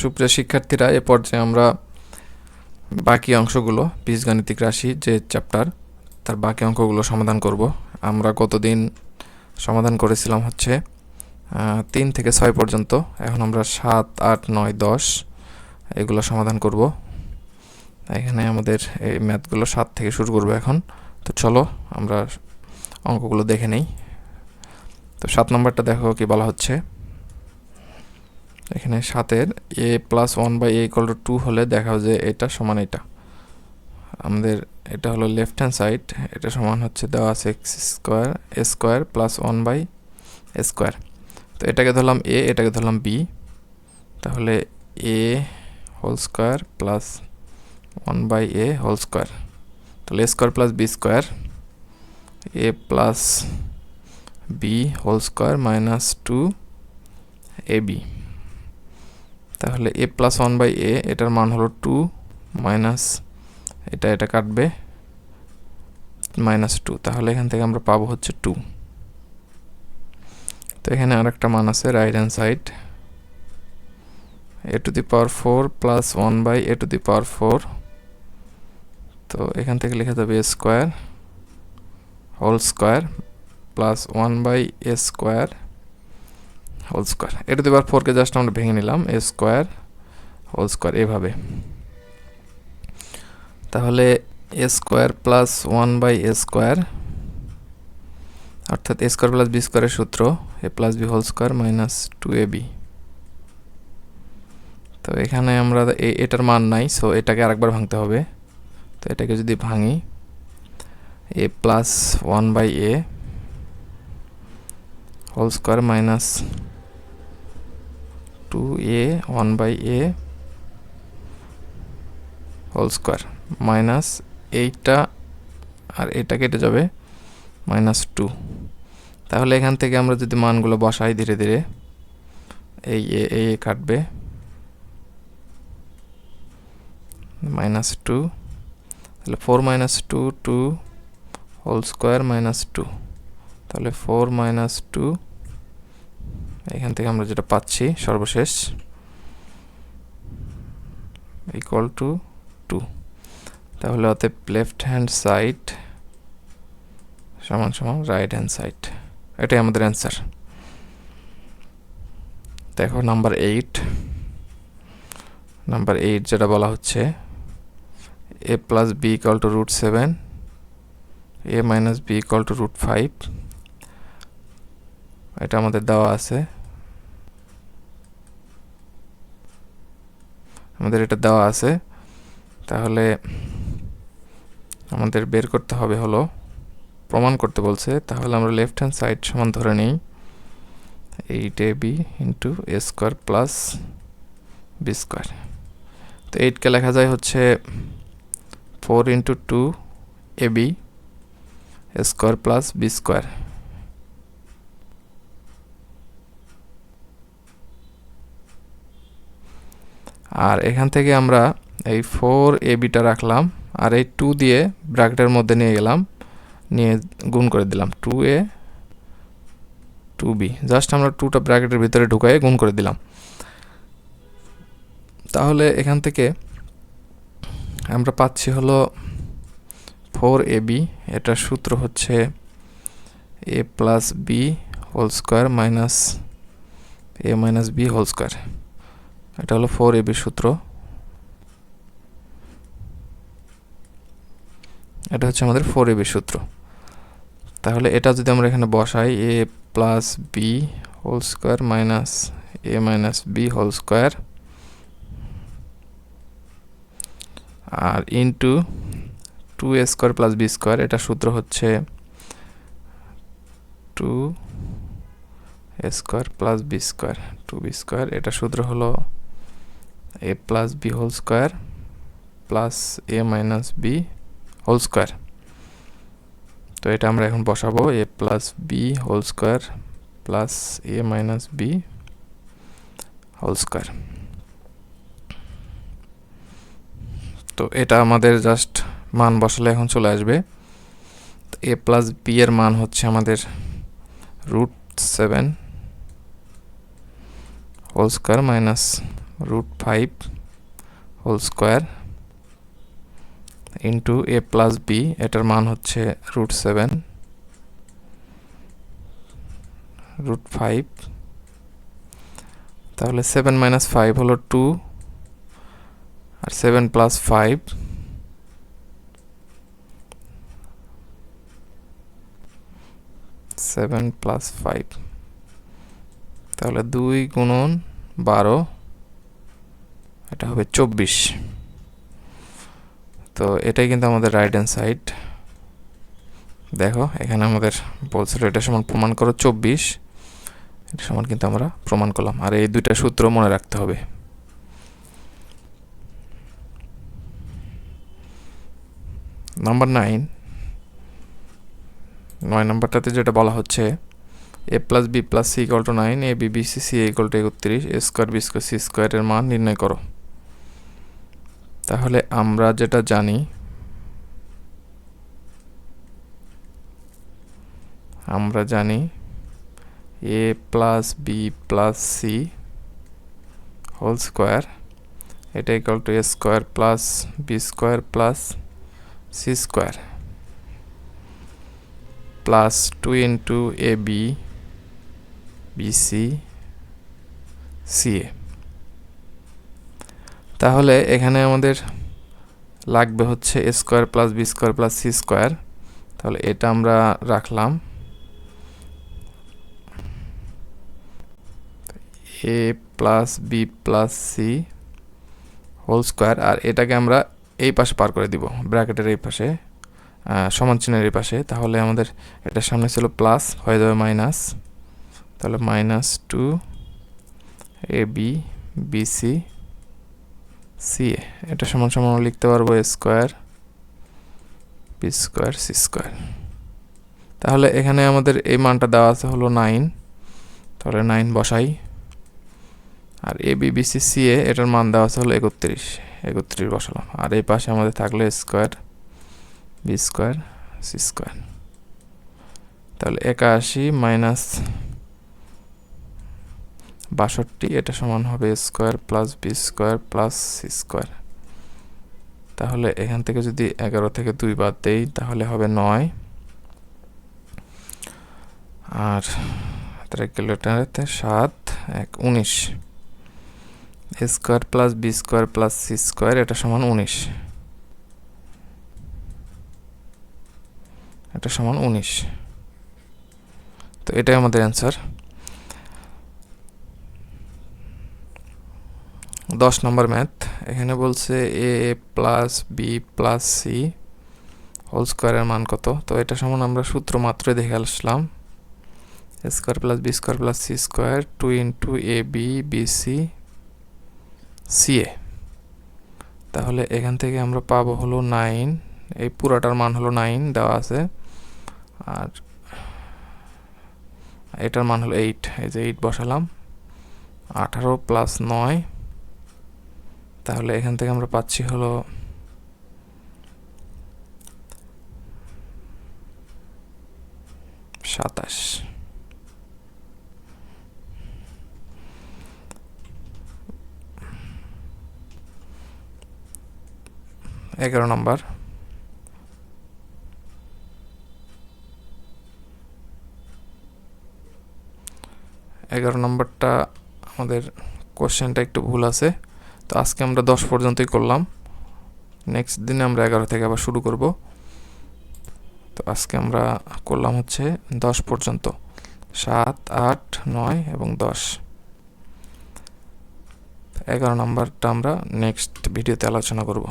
সুপ্রিয় শিক্ষার্থীরা, এ পর্যায়ে আমরা বাকি অংশগুলো, বীজগাণিতিক রাশি যে চ্যাপ্টার তার বাকি অঙ্কগুলো সমাধান করব। আমরা গতদিন সমাধান করেছিলাম হচ্ছে তিন থেকে ছয় পর্যন্ত। এখন আমরা সাত, আট, নয়, দশ, এগুলো সমাধান করব। এখানে আমাদের এই ম্যাথগুলো সাত থেকে শুরু করব এখন। তো চলো, আমরা অঙ্কগুলো দেখে নেই। তো সাত নম্বরটা দেখো কি বলা হচ্ছে। এখানে সাতের, A plus one by A equal to two হলে দেখাও যে এটা সমান এটা। আমাদের এটা হলো লেফট হ্যান্ড সাইড এটা সমান হচ্ছে দেওয়া আছে X square A square plus one by A square তো এটাকে ধরলাম এ এটাকে ধরলাম বি তাহলে A whole square plus one by A whole square তাহলে A square plus B square A plus B whole square minus two A B তাহলে A plus one by A এটার মান হলো টু মাইনাস এটা এটা কাটবে minus two তাহলে এখান থেকে আমরা পাবো হচ্ছে টু তো এখানে আর একটা মান আছে right hand side A to the power four plus one by A to the power four তো এখান থেকে লেখা যাবে A square whole square plus one by A square whole square A to the power ফোরকে just আমরা ভেঙে নিলাম এ square whole square এভাবে। তাহলে A square plus one by A square অর্থাৎ এ স্কোয়ার প্লাস বি স্কোয়ারের সূত্র A plus B whole square minus two A B তো এখানে আমরা এটার মান নাই সো এটাকে আরেকবার ভাঙতে হবে। তো এটাকে যদি ভাঙি A plus one by A whole square minus two A one by A whole square minus এইটা আর এটা কেটে যাবে মাইনাস টু তাহলে এখান থেকে আমরা যদি মানগুলো বসাই ধীরে ধীরে, এই এ এ কাটবে মাইনাস টু তাহলে four minus two two whole square minus two তাহলে ফোর মাইনাস টু এখান থেকে আমরা যেটা পাচ্ছি, সর্বশেষ। ইকুয়াল টু টু তাহলে অতএব লেফট হ্যান্ড সাইড সমান সমান রাইট হ্যান্ড সাইড এটাই আমাদের অ্যান্সার দেখো নাম্বার এইট নাম্বার এইট যেটা বলা হচ্ছে A plus B equal to root seven A minus B equal to root five এটা আমাদের দেওয়া আছে। আমাদের এটা দেওয়া আছে। তাহলে আমাদের বের করতে হবে হলো, প্রমাণ করতে বলছে। তাহলে আমরা লেফট হ্যান্ড সাইড সমান ধরে নিই। Eight A B into A square plus B square তো এইটকে লেখা যায় হচ্ছে four into two A B square plus B square আর এখান থেকে আমরা এই ফোর এ বিটা রাখলাম আর এই টু দিয়ে ব্র্যাকেটের মধ্যে নিয়ে গেলাম, নিয়ে গুণ করে দিলাম two A two B just আমরা টুটা ব্র্যাকেটের ভিতরে ঢুকাই গুণ করে দিলাম। তাহলে এখান থেকে আমরা পাচ্ছি হলো ফোর এ বি এটার সূত্র হচ্ছে A plus B whole square minus A minus B whole square এটা হলো ফোর এবি সূত্র। এটা হচ্ছে আমাদের ফোর এবি সূত্র। তাহলে এটা যদি আমরা এখানে বসাই, A plus B whole square minus A minus B whole square, R into two A square plus B square, এটা সূত্র হচ্ছে two A square plus B square, two B square, এটা সূত্র হলো A plus B whole square plus A minus B whole square তো এটা আমরা এখন বসাবো A plus B whole square plus A minus B whole square তো এটা আমাদের জাস্ট মান বসালে এখন চলে আসবে। এ প্লাস বি এর মান হচ্ছে আমাদের root seven whole square minus root five whole square into A plus B এটার মান হচ্ছে রুট সেভেন রুট ফাইভ তাহলে সেভেন মাইনাস ফাইভ হলো টু আর seven plus five seven plus five তাহলে দুই গুণন বারো এটা হবে চব্বিশ। তো এটাই কিন্তু আমাদের রাইট হ্যান্ড সাইড দেখো, এখানে আমাদের বলছিল এটা সমান প্রমাণ করো চব্বিশ। এটা সমান কিন্তু আমরা প্রমাণ করলাম। আর এই দুইটা সূত্র মনে রাখতে হবে। নাম্বার নাইন নয় নম্বরটাতে যেটা বলা হচ্ছে A plus B plus C equal to nine A B B C C equal to একত্রিশ A square B square C স্কোয়ারের মান নির্ণয় করো। তাহলে আমরা যেটা জানি, আমরা জানি A plus B plus C whole square এটা equal to A square plus B square plus C square plus two into A B BC C A তাহলে এখানে আমাদের লাগবে হচ্ছে A square plus B square plus C square তাহলে এটা আমরা রাখলাম। A plus B plus C whole square আর এটাকে আমরা এই পাশে পার করে দিব, ব্র্যাকেটের এই পাশে সমান চিহ্নের এই পাশে। তাহলে আমাদের এটার সামনে ছিল প্লাস হয়ে যাবে মাইনাস তাহলে minus two A B BC C, এটা সমান সমান লিখতে পারব square B square C square তাহলে এখানে আমাদের এই মানটা দেওয়া আছে হলো নাইন তাহলে নাইন বসাই। আর A B B C C A এটার মান দেওয়া আছে হলো একত্রিশ একত্রিশ বসালাম। আর এই পাশে আমাদের থাকল square B square C square তাহলে একাশি মাইনাস বাষট্টি, এটা সমান হবে square plus B square plus C square. তাহলে এখান থেকে যদি এগারো থেকে দুই বাদ দেই, তাহলে হবে নয়। আর ক্যালকুলেটারেতে সাত, এক, উনিশ। Square plus B square plus C square, এটা সমান উনিশ। এটা সমান উনিশ। তো এটাই আমাদের অ্যান্সার। দশ নম্বর ম্যাথ এখানে বলছে A plus B plus C whole স্কোয়ারের মান কত? তো এটা সমান আমরা সূত্র মাত্রই দেখে আসলাম। Square plus B square plus C square two into A B B C C A তাহলে এখান থেকে আমরা পাবো হলো নাইন এই পুরাটার মান হলো নাইন দেওয়া আছে। আর এটার মান হলো এইট এই যে এইট বসালাম। আঠারো প্লাস নয় তাহলে এখান থেকে আমরা পাচ্ছি হলো সাতাশ। এগারো নম্বর। এগারো নম্বরটা আমাদের কোশ্চেনটা একটু ভুল আছে। তো আজকে আমরা দশ পর্যন্তই করলাম। নেক্সট দিনে আমরা এগারো থেকে আবার শুরু করব। তো আজকে আমরা করলাম হচ্ছে দশ পর্যন্ত। সাত, আট, নয় এবং দশ। এগারো নম্বরটা আমরা নেক্সট ভিডিওতে আলোচনা করব।